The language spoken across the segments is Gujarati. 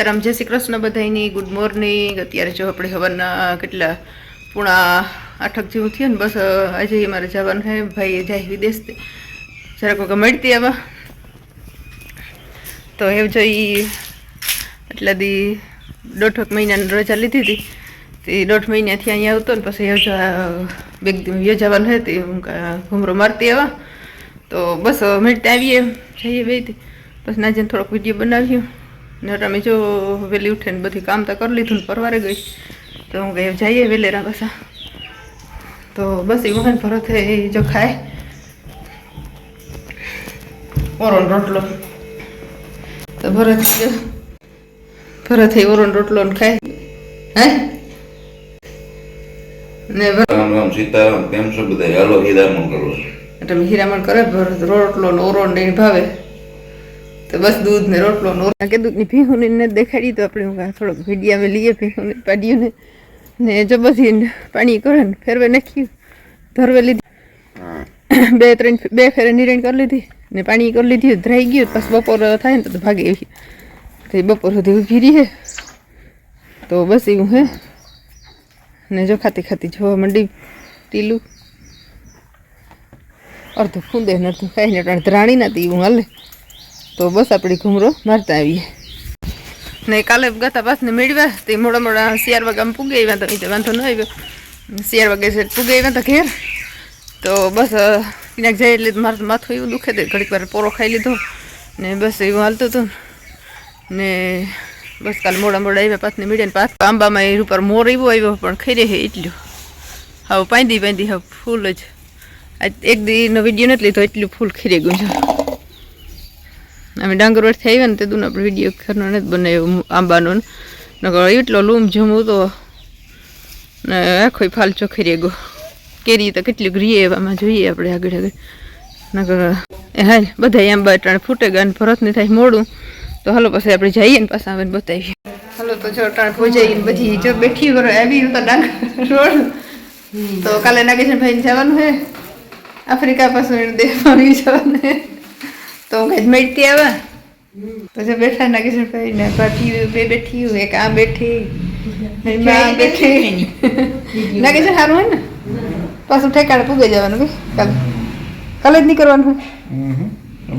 સીતારામ, જય શ્રી કૃષ્ણ બધાની ગુડ મોર્નિંગ. અત્યારે જો આપણે હવનના કેટલા પૂણા આઠક જેવું થયું ને, બસ આજે મારે જવાનું છે. ભાઈ જાય વિદેશથી જરાક વખત મળતી આવા. તો એ જોઈ એટલા દી દોઢક મહિનાની રજા લીધી હતી. તે દોઢ મહિનાથી અહીંયા આવતો ને, પછી યોજા બે યોજાવાનું છે, તે ઘૂમરો મારતી આવા. તો બસ મળતા આવીએ. જઈએ બે પછી નાજે થોડોક વીડિયો બનાવ્યો ને અમે જો વહેલી ઉઠીને બધી કામ તો કરી લીધું ને પરવારે ગઈ. તો હું કહે જઈએ વેલેરા પાછા. તો બસ એ વખત ભરત એ જો ખાય. ઓરણ રોટલો. તો ભરત ભરત એ ઓરણ રોટલો ને ખાય. હે? ને રામ રામ સીતારામ કેમ છો બધા? હાલો હીરામણ કરો એટલે હીરામણ કરે ભરત રોટલો ને ઓરણ ને ભાવે. તો બસ દૂધ ને રોટલો નો કે દૂધની ભીહું ને દેખાડી તો આપણે હું થોડોક વિડીયા મેં લઈએ ભીહું ને પાડ્યું ને ને જો બધી પાણી કરે ને ફેરવે નાખ્યું ધરવે લીધી. બે ત્રણ બે ફેરે નિરણ કરી લીધી ને પાણી કરી લીધી ધરાઈ ગયું. પછી બપોર થાય ને તો ભાગે એવી તો એ બપોર સુધી ઊભી રહી તો બસ એવું હે. ને જો ખાતી ખાતી જોવા માંડી ટીલું. અડધું ખૂંદે ને અડધું ખાઈને અટાણે ધરાણી નથી એવું હાલે. તો બસ આપણે ઘૂમરો મારતા આવીએ. ને કાલે ગાતા પાસને મેળવ્યા, તે મોડા મોડા શિયાર આમ પૂગે આવ્યા તો એ વાંધો ન આવ્યો. શિયાર વાગે પૂગે આવ્યા તો ઘેર. તો બસ ક્યાંક જાય એટલે મારું માથું એવું દુખે તે ઘડીક વાર પોરો ખાઈ લીધો. ને બસ એવું હાલતું હતું. ને બસ કાલે મોડા મોડા આવ્યા પાછને મીડિયા પાથ. આંબામાં એ ઉપર મોર એવો આવ્યો, પણ ખરી હે એટલું. હવે પાંદી પાંદી, હવે ફૂલ જ. એક દીનો વીડિયો નથી લીધો, એટલું ફૂલ ખીરી ગયું છે. અમે ડાંગર વર્ષથી આવ્યા ને તે દૂધ આપણે વીડિયો ઘરનો નથી બનાવ્યો આંબાનો ને. નકર એટલો લૂમ જમું તો ને આખો ફાલ ચોખરી ગયો. કેરી તો કેટલી રીએ એવામાં જોઈએ આપણે આગળ આગળ. નકર, એ હાલ બધા આંબા અટાણે ફૂટે ગયા ને ભરતને થાય મોડું. તો હાલો પછી આપણે જઈએ ને પાછા આવીને બતાવીએ. હાલો તો જો અટાણે ભોજાઈ ને બધી જો બેઠી કરો આવી તો ડાંગર રોડ. તો કાલે નાગેશભાઈને જવાનું હે. આફ્રિકા પાછું દેશમાં જવાનું હે. તો હું કઈ મળતી આવા? પછી બેઠા બેઠા નાગેશભાઈ ને ભાભી બે બેઠી હોય એક આ બેઠી ને બા આ બેઠી. નાગેશ સારું હોય ને? પાછું ઠેકાણે પૂગે જવાનું કે? કાલે કાલે જ નહીં કરવાનું હોય?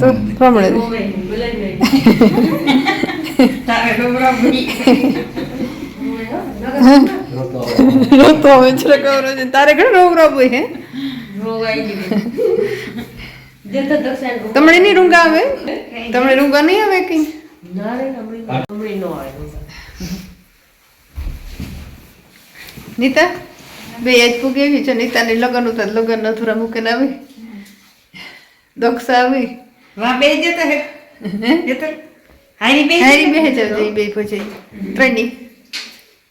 તો પ્રમાણે રોતો હવે છે. તારે ઘણો રોગ રોગ હોય હે તમને નહીં રૂંગા આવે? તમને રૂંગા નહીં આવે કઈ? નીતા? બે આજ પૂગી આવી છે. નીતાને લગ્ન ઉતા લગ્ન અધૂરા મૂકીને આવી. દક્ષ આવી. વાહ બે જતા હે? હારી બે હારી બેહે જાવ બે પછી ત્રણની.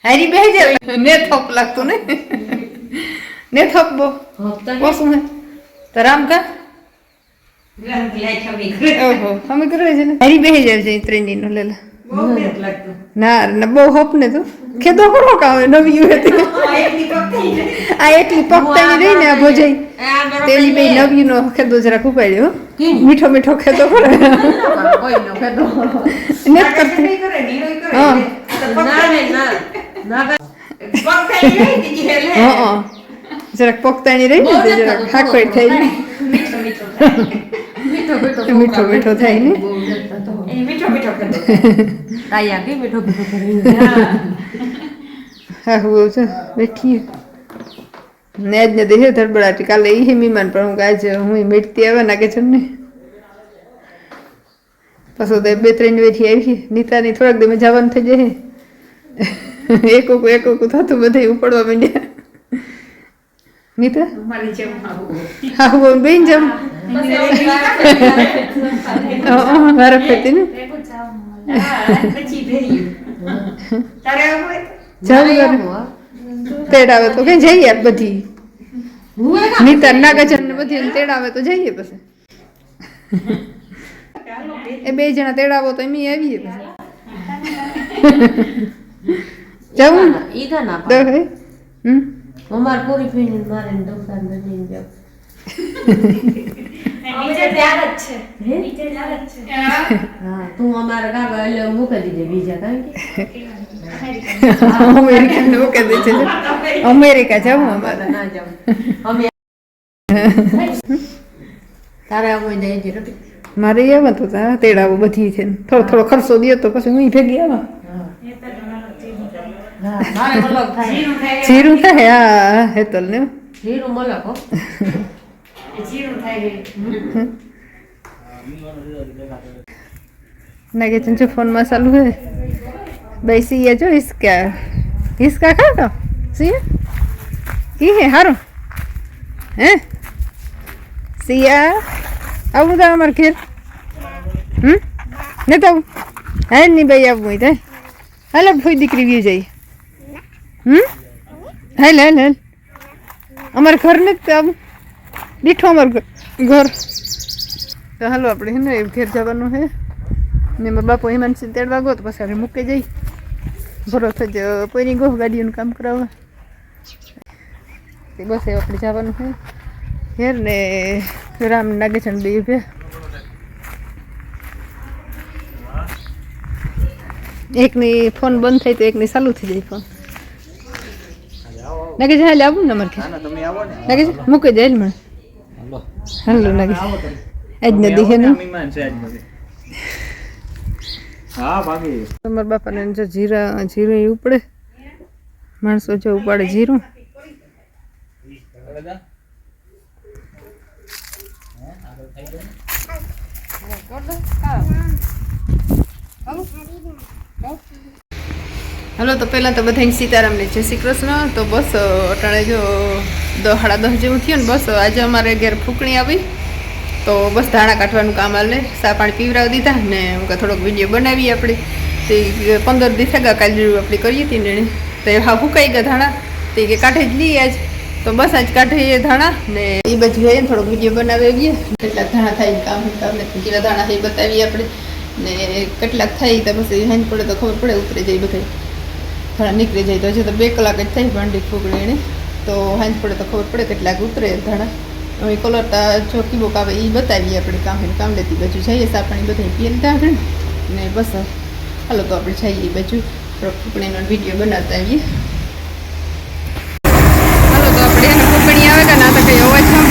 હારી જાવ ને થોપ લાગતું ને. ને થોપ બો હે? તો રામ કા? ઓહો અમે કરે છે ને? હારી નો લેલા. બહુ બેસ લાગતું. ના ના બહુ હોપ ને તું. ખેદો કરો કાવે નવી હતી આ એટલી પકતાની રહી ને આ ભોજાઈ. તેલી બે નવી નો ખેદો જરાક ઉપાડ્યો હો. મીઠો મીઠો ખેદો કરે ને કરતી હા. હા હા. જરાક પકતાની રહી ને જરાક હાકોઈ થઈ ને મીઠો મીઠો થાય ને? મીઠો મીઠો કરતો હા. હું છે. બેઠી ને આજ ને દેહે ધડબડાટી. કાલે એ હે મીમાન પણ હું આજ હું મીઠતી આવે નાગે છે ને પછી તો બે ત્રણ વેઠી આવી નીતાની થોડાક દી જવાનું થઈ જાય એક એક એક એક થતું બધે ઉપડવા માંડ્યા. નીતા હા હું બેન જમ મારા ફરતી ને આવું તેડાવે તો કઈ જઈએ આપ બધી નીતા નાગાચંદ ને બધી તેડાવે તો જઈએ પછી એ બે જણા તેડાવો તો એમ આવીએ પછી જવું ને? ઈધા ના દો હમ અમાર પૂરી ફીણી મારે દોસ્તાર નથી જાવ હા તું અમારા કાકા એટલે મૂકી દીધે બીજા કારણ કે અમેરિકા નું કહી દે છે અમેરિકા જવું અમારે ના જાઉં અમે તારે આવું જાય છે મારે એમ હતું તેડાવું બધી છે થોડો થોડો ખર્ચો દે તો પછી હું ભેગી આવા જીરું થાય હા હેતલ ને. જીરું મલક હો. જીરું થાય ના કે ચંચુ ફોનમાં ચાલુ હે ભાઈ સી જો ઇસકા ઇસકા ખા તો? સી કી હે? હારું હે? સિયા આવું તો અમાર ઘેર. હમ? ને તો હે નહીં ભાઈ આવું હોય તો. હાલે દીકરી વ્યુ જઈ હમ? હાલ હાલ હાલ. અમારે ઘર નથી આવું દીઠો અમારું ઘર. તો હાલો આપણે હે ને ઘેર જવાનું હે. ને મારા બાપુ હિમાંશી તેડવા ગયો તો પછી આપણે મૂકી જઈ ભરોસો જ પોઈની ગો ગાડીઓનું કામ કરાવવા. તે બસ આપણે જવાનું છે ઘેર ને રામ નાગેશન બે બે એકની ફોન બંધ થાય તો એકની ચાલુ થઈ જાય ફોન. નાગેશ હાલે આવું ને અમારે ઘેર. નાગેશ મૂકી જાય મને. હાલો. નાગેશ આજ નદી છે ને હા ભાગી તમારા બાપાને જો જીરા જીરું ઉપડે. માણસો જો ઉપાડે જીરું. હલો, તો પહેલાં તો બધાને સીતારામને જય શ્રી કૃષ્ણ. તો બસ અટાણે જો સાડા દસ જેવું થયું ને, બસ, આજે અમારે ઘેર ફૂકણી આવી. તો બસ ધાણા કાઢવાનું કામ આલે સા પાણી પીવરાવી દીધા ને હું કે થોડોક વીડિયો બનાવીએ આપણે. તે પંદર દિવસ થયા કાલે આપણે કરી હતી ને તો હા ફૂકાઈ ગયા ધાણા. તે કે કાઢે જ લઈએ આજ. તો બસ આજ કાઢીએ ધાણા ને એ બાજુ જઈએ થોડોક વીડિયો બનાવીએ કેટલાક ધાણા થાય કામ તમને કેટલા ધાણા થાય બતાવીએ આપણે. ને કેટલાક થાય તો પછી હેન્ડ પડે તો ખબર પડે, ઉતરે જાય બધા ધાણા નીકળી જાય તો હજી તો બે કલાક જ થાય ભાંડી ફૂકડી એને તો હાંજ પડે તો ખબર પડે કેટલાક ઉતરે ધાણા. હવે કલર જો કીબોક આવે એ બતાવીએ આપણે કામ કામ લેતી બાજુ જઈએ સાપણી બધા પીએ ત્યાં આગળ ને બસ હાલો તો આપણે જઈએ એ બાજુ. ફૂકણીનો વીડિયો બનાવતા આવીએ. હાલો તો આપણે એને ફૂકણી આવે કે ના તો કંઈ અવાજ સંભળાય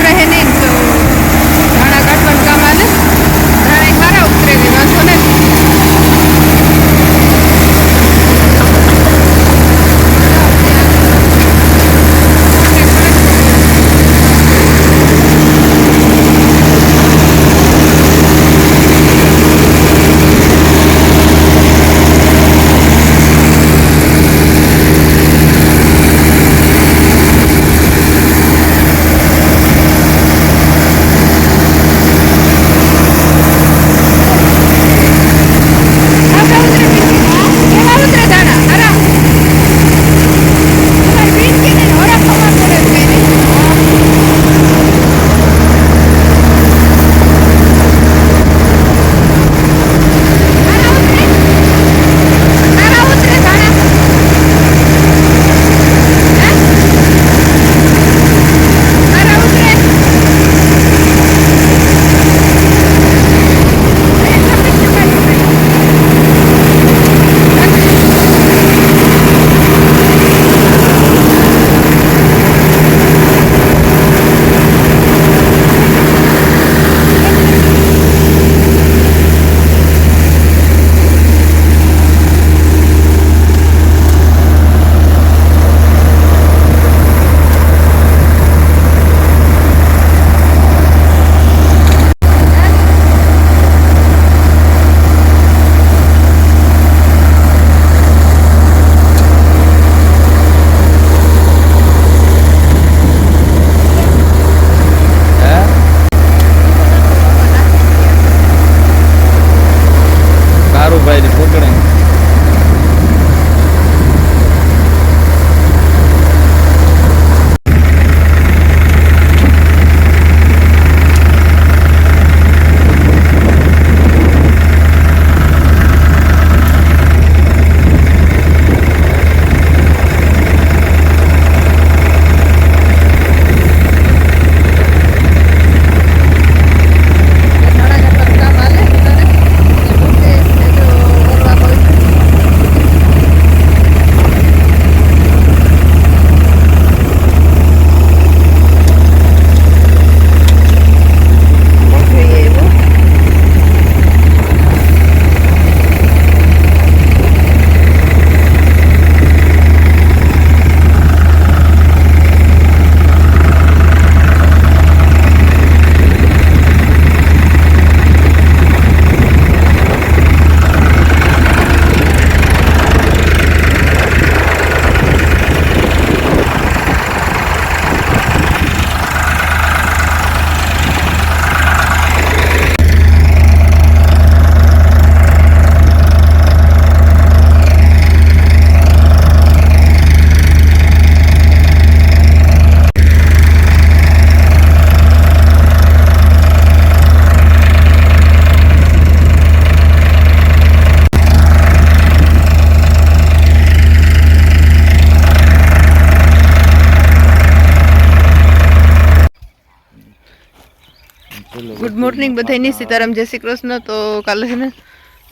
મોર્નિંગ બધાની સીતારામ જય શ્રી કૃષ્ણ. તો કાલે છે ને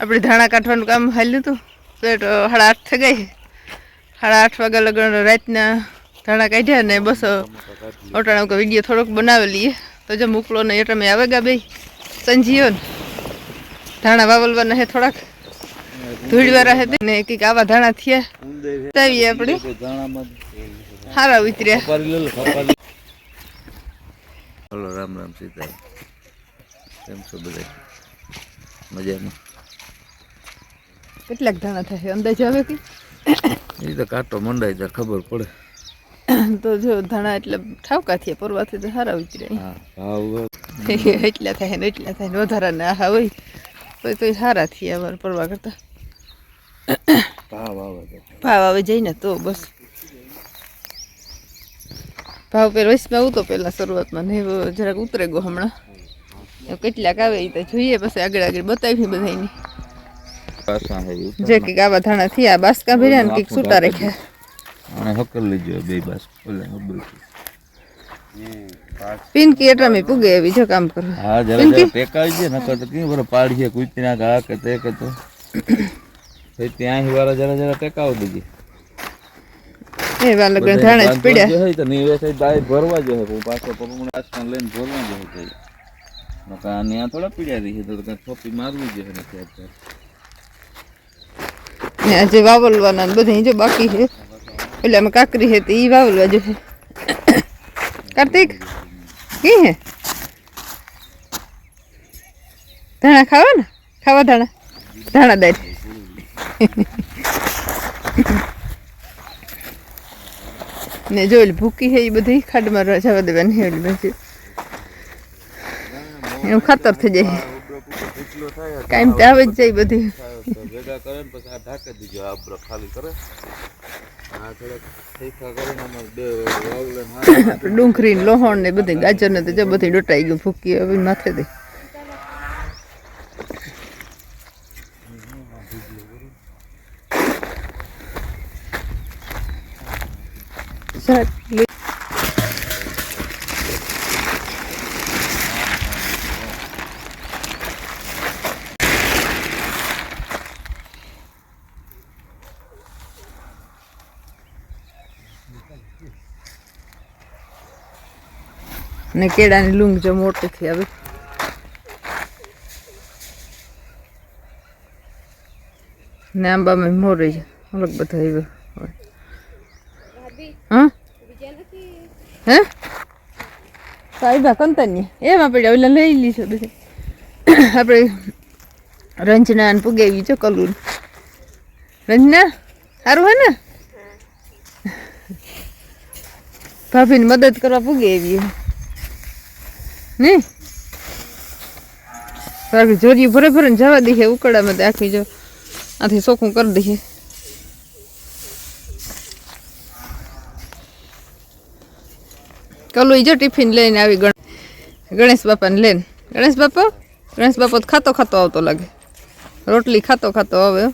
આપણે ધાણા કાઢવાનું કામ હાલ્યું હતું. તો સાડા આઠ થઈ ગઈ. સાડા આઠ વાગ્યા લગન રાતના ધાણા કાઢ્યા ને બસ ઓટાણા વીડિયો થોડોક બનાવેલી તો જો મોકલો ને એટલે મેં આવે ગયા બે સંજીઓ ને ધાણા વાવલવાના હે થોડાક. ધૂળવાળા હે ને કંઈક આવા ધાણા થયા. તાવીએ આપણે. સારા ઉતર્યા. હલો રામ રામ સીતા કેમ છો? બધા મજામાં. કેટલાક ધાણા થાય? અંદાજ આવે કે? એ તો કાંટો મંડાય તો ખબર પડે. તો જો ધાણા એટલે ઠાવકા થયા પરવાથી તો સારા ઉતર્યા એટલા થાય ને એટલા થાય ને વધારાને આહા હોય. તો તો સારા થયા અમારે પરવા કરતા. ભાવ આવે ભાવ આવે જઈને તો બસ. ભાવ પેલા વૈશ્વ આવતો પહેલાં શરૂઆતમાં ને જરાક ઉતરે ગયો હમણાં. હવે કેટલાક આવે એ તો જોઈએ પછી આગળ આગળ બતાવી બધાની પાછા હે જે કંઈક આવા ધાણા થયા બાસકા ભર્યા ને કંઈક છૂટા રાખ્યા. અને હકર લેજો બે બાસ ઓલે હબલ પિંકી એટલા મેં પૂગે એવી જો કામ કરવા હા જરા જરા ટેકાવી છે નકર તો કેમ બરો પાડીએ કુતરા ગા કે તે કે તો. પછી ત્યાં વાળા જરા જરા ટેકાવ દેજે એ વા લગન ધાણા જ પીડ્યા. જો હે તો નીવે છે બાય ભરવા જો હે પણ પાછો પગમણ આસમાન લઈને ભરવા જો હે નકા વાવલવાના બધા બાકી છે. એટલે કાકરી છે એ વાવલવા જો કાર્તિક ધાણા ખાવા ખાવા ધાણા? ધાણા દાર ને જોયેલી ભૂકી છે એ બધી ખાડમાં જવા દેવાની ઓલી બાજુ એનું ખાતર થઈ જાય. કાંઈ તે જ જાય બધી. ભેગા કરે ને પછી આ ઢાંકી દીજો આ બરો ખાલી કરે ડુંગળી લોહણ ને બધી, ગાજર ને તો જો બધી ડોટાઈ ગયું ફૂકી હવે માથે દે. જરાક ને કેળાની લૂંગ જો મોટી થઈ હવે. ને આંબામાં મોરી અલગ બધા આવ્યો હા? હે? સાહેબા કંતન્ય એમાં પડ્યા ઓલા લઈ લીધું બધી. આપણે રંજના ને પુગાવી છે કલુન. રંજના સારું હે ને? ભાભીને મદદ કરવા પૂગે એવી નહીં બાકી ભરે ભરે ને જવા દઈએ ઉકળામાં આખી જો આથી ચોખ્ખું કરી દઈએ. કલું જો ટિફિન લઈને આવી ગણ ગણેશ બાપાને લઈને. ગણેશ બાપા? ગણેશ બાપા ખાતો ખાતો આવતો લાગે. રોટલી ખાતો ખાતો આવે.